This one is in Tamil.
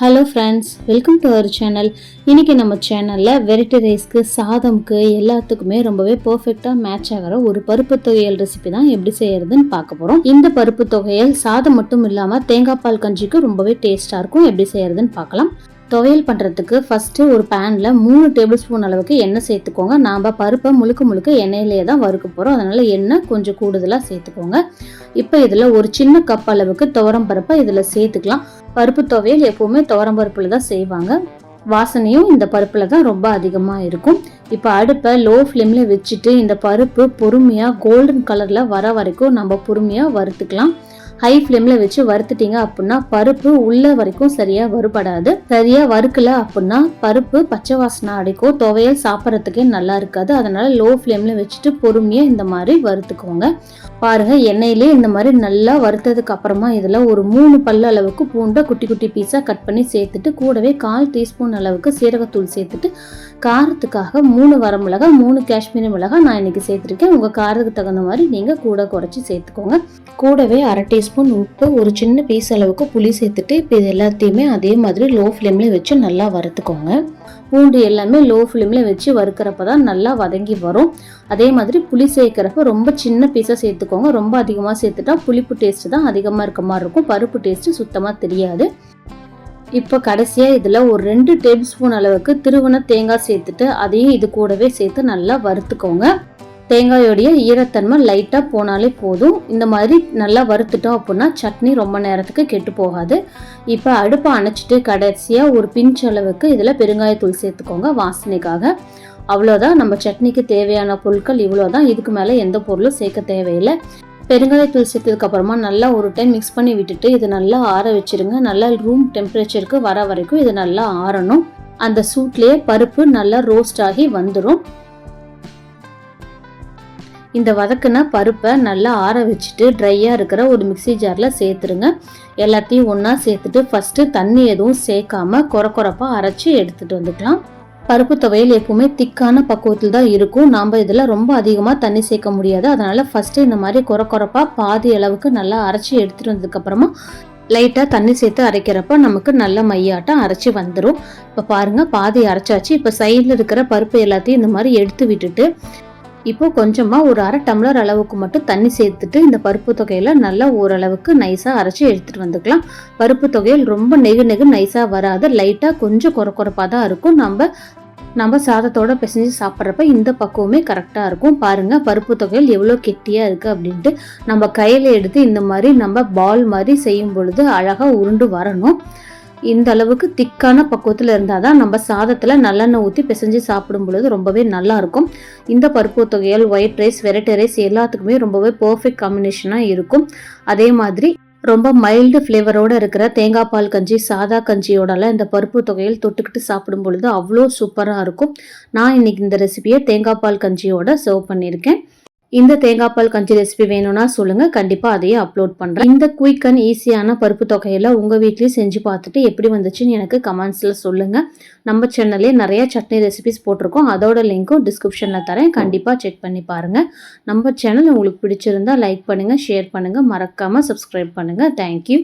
Hello friends welcome to our channel இன்றைக்கி நம்ம சேனலில் வெரைட்டி ரைஸ்க்கு சாதம்க்கு எல்லாத்துக்குமே ரொம்பவே பர்ஃபெக்டாக மேட்ச் ஆகிற ஒரு பருப்பு தொகையல் ரெசிபி தான் எப்படி செய்யறதுன்னு பார்க்க போகிறோம் இந்த பருப்பு தொகையல் சாதம் மட்டும் இல்லாமல் தேங்காய் பால் கஞ்சிக்கு ரொம்பவே டேஸ்ட்டாக இருக்கும். எப்படி செய்யறதுன்னு பார்க்கலாம். துவையல் பண்ணுறதுக்கு ஃபஸ்ட்டு ஒரு பேனில் மூணு டேபிள் ஸ்பூன் அளவுக்கு எண்ணெய் சேர்த்துக்கோங்க. நாம் பருப்பை முழுக்க முழுக்க எண்ணெயிலே தான் வறுக்க போகிறோம் அதனால் எண்ணெய் கொஞ்சம் கூடுதலாக சேர்த்துக்கோங்க. இப்போ இதில் ஒரு சின்ன கப் அளவுக்கு துவரம் பருப்பை இதில் சேர்த்துக்கலாம். பருப்பு துவையல் எப்போவுமே துவரம் பருப்பில் தான் செய்வாங்க. வாசனையும் இந்த பருப்பில் தான் ரொம்ப அதிகமாக இருக்கும். இப்போ அடுப்பை லோ ஃப்ளேமில் வச்சுட்டு இந்த பருப்பு பொறுமையாக கோல்டன் கலரில் வர வரைக்கும் நம்ம பொறுமையாக வறுத்துக்கலாம். ஹை ஃப்ளேமில் வச்சு வறுத்துட்டீங்க அப்படின்னா பருப்பு உள்ள வரைக்கும் சரியாக வறுபடாது. சரியாக வறுக்கல அப்படின்னா பருப்பு பச்சை வாசனை அடிக்கும். துவையல் சாப்பிட்றதுக்கே நல்லா இருக்காது. அதனால லோ ஃப்ளேமில் வச்சுட்டு பொறுமையாக இந்த மாதிரி வறுத்துக்கோங்க. பாருங்க எண்ணெயிலே இந்த மாதிரி நல்லா வறுத்ததுக்கு அப்புறமா இதில் ஒரு மூணு பல்லு அளவுக்கு பூண்டை குட்டி குட்டி பீஸாக கட் பண்ணி சேர்த்துட்டு கூடவே கால் டீஸ்பூன் அளவுக்கு சீரகத்தூள் சேர்த்துட்டு காரத்துக்காக மூணு வரமிளகா மூணு காஷ்மீரி மிளகா நான் இன்னைக்கு சேர்த்துருக்கேன். உங்கள் காரத்துக்கு தகுந்த மாதிரி நீங்கள் கூட குறைச்சி சேர்த்துக்கோங்க. கூடவே அரை டீஸ்பூன் உப்பு ஒரு சின்ன பீஸ் அளவுக்கு புளி சேர்த்துட்டு இப்போ இது எல்லாத்தையுமே அதே மாதிரி லோ ஃப்ளேமில் வச்சு நல்லா வறுத்துக்கோங்க. பூண்டு எல்லாமே லோ ஃப்ளேமில் வச்சு வறுக்கிறப்ப தான் நல்லா வதங்கி வரும். அதே மாதிரி புளி சேர்க்குறப்ப ரொம்ப சின்ன பீஸாக சேர்த்துக்கோங்க. ரொம்ப அதிகமாக சேர்த்துட்டா புளிப்பு டேஸ்ட்டு தான் அதிகமாக இருக்க மாதிரி இருக்கும். பருப்பு டேஸ்ட்டு சுத்தமாக தெரியாது. இப்போ கடைசியாக இதில் ஒரு ரெண்டு டேபிள் ஸ்பூன் அளவுக்கு திருவன தேங்காய் சேர்த்துட்டு அதையும் இது கூடவே சேர்த்து நல்லா வறுத்துக்கோங்க. தேங்காயோடைய ஈரத்தன்மை லைட்டாக போனாலே போதும். இந்த மாதிரி நல்லா வறுத்துட்டோம் அப்படின்னா சட்னி ரொம்ப நேரத்துக்கு கெட்டு போகாது. இப்போ அடுப்பை அணைச்சிட்டு கடைசியாக ஒரு பிஞ்ச் அளவுக்கு இதில் பெருங்காயத்தூள் சேர்த்துக்கோங்க வாசனைக்காக. அவ்வளோதான் நம்ம சட்னிக்கு தேவையான பொருட்கள் இவ்வளோதான் இதுக்கு மேலே எந்த பொருளும் சேர்க்க தேவையில்லை. பெருங்காயத்தூள் சேர்த்ததுக்கப்புறமா நல்லா ஒரு டைம் மிக்ஸ் பண்ணி விட்டுட்டு இது நல்லா ஆற வச்சிருங்க. நல்லா ரூம் டெம்பரேச்சருக்கு வர வரைக்கும் இது நல்லா ஆறணும். அந்த சூட்லேயே பருப்பு நல்லா ரோஸ்ட் ஆகி வந்துடும் இந்த வதக்குன பருப்பை நல்லா ஆற வச்சுட்டு ட்ரையாக இருக்கிற ஒரு மிக்சி ஜாரில் சேர்த்துருங்க. எல்லாத்தையும் ஒன்றா சேர்த்துட்டு ஃபஸ்ட்டு தண்ணி எதுவும் சேர்க்காம குறை குறைப்பாக அரைச்சி எடுத்துகிட்டு வந்துக்கலாம். பருப்பு துவையல் எப்பவுமே திக்கான பக்குவத்தில் தான் இருக்கும். நாம் இதில் ரொம்ப அதிகமாக தண்ணி சேர்க்க முடியாது. அதனால் ஃபஸ்ட்டு இந்த மாதிரி குறை குறைப்பாக பாதி அளவுக்கு நல்லா அரைச்சி எடுத்துகிட்டு வந்ததுக்கப்புறமா லைட்டாக தண்ணி சேர்த்து அரைக்கிறப்ப நமக்கு நல்ல மையாட்டம் அரைச்சி வந்துடும் இப்போ பாருங்கள் பாதி அரைச்சாச்சு. இப்போ சைடில் இருக்கிற பருப்பு எல்லாத்தையும் இந்த மாதிரி எடுத்து விட்டுட்டு இப்போ கொஞ்சமாக ஒரு அரை டம்ளர் அளவுக்கு மட்டும் தண்ணி சேர்த்துட்டு இந்த பருப்பு தொகையில் நல்லா ஓரளவுக்கு நைஸாக அரைச்சி எடுத்துகிட்டு வந்துக்கலாம். பருப்பு தொகையில் ரொம்ப நெகு நெகு நைஸாக வராது. லைட்டாக கொஞ்சம் குறை குறைப்பாக தான் இருக்கும். நம்ம நம்ம சாதத்தோட பிசைஞ்சு சாப்பிட்றப்ப இந்த பக்குவமே கரெக்டாக இருக்கும். பாருங்கள் பருப்பு தொகையில் எவ்வளோ கெட்டியாக இருக்குது அப்படின்ட்டு. நம்ம கையில் எடுத்து இந்த மாதிரி நம்ம பால் மாதிரி செய்யும் பொழுது அழகாக உருண்டு வரணும். இந்த அளவுக்கு திக்கான பக்குவத்தில் இருந்தால் தான் நம்ம சாதத்தில் நல்லெண்ணெய் ஊற்றி பிசைஞ்சு சாப்பிடும் பொழுது ரொம்பவே நல்லாயிருக்கும் இந்த பருப்பு தொகையால் ஒயிட் ரைஸ் வெரைட்டி ரைஸ் எல்லாத்துக்குமே ரொம்பவே பர்ஃபெக்ட் காம்பினேஷனாக இருக்கும். அதே மாதிரி ரொம்ப மைல்டு ஃப்ளேவரோடு இருக்கிற தேங்காய் பால் கஞ்சி சாதா கஞ்சியோடலாம் இந்த பருப்பு தொகையில் தொட்டுக்கிட்டு சாப்பிடும் பொழுது அவ்வளோ சூப்பராக இருக்கும். நான் இன்னைக்கு இந்த ரெசிபியை தேங்காய் பால் கஞ்சியோட சர்வ் பண்ணியிருக்கேன். இந்த தேங்காய் பால் கஞ்சி ரெசிபி வேணும்னா சொல்லுங்க. கண்டிப்பா அதையே அப்லோட் பண்றேன். இந்த குயிக் அண்ட் ஈஸியான பருப்பு தொகையில உங்க வீட்லயும் செஞ்சு பார்த்துட்டு எப்படி வந்துச்சுன்னு எனக்கு கமெண்ட்ஸ்ல சொல்லுங்க. நம்ம சேனல்லே நிறைய சட்னி ரெசிபிஸ் போட்டிருக்கோம். அதோட லிங்க்கும் டிஸ்கிரிப்ஷன்ல தரேன். கண்டிப்பா செக் பண்ணி பாருங்க. நம்ம சேனல் உங்களுக்கு பிடிச்சிருந்தா லைக் பண்ணுங்க ஷேர் பண்ணுங்க. மறக்காம சப்ஸ்கிரைப் பண்ணுங்க. தேங்க்யூ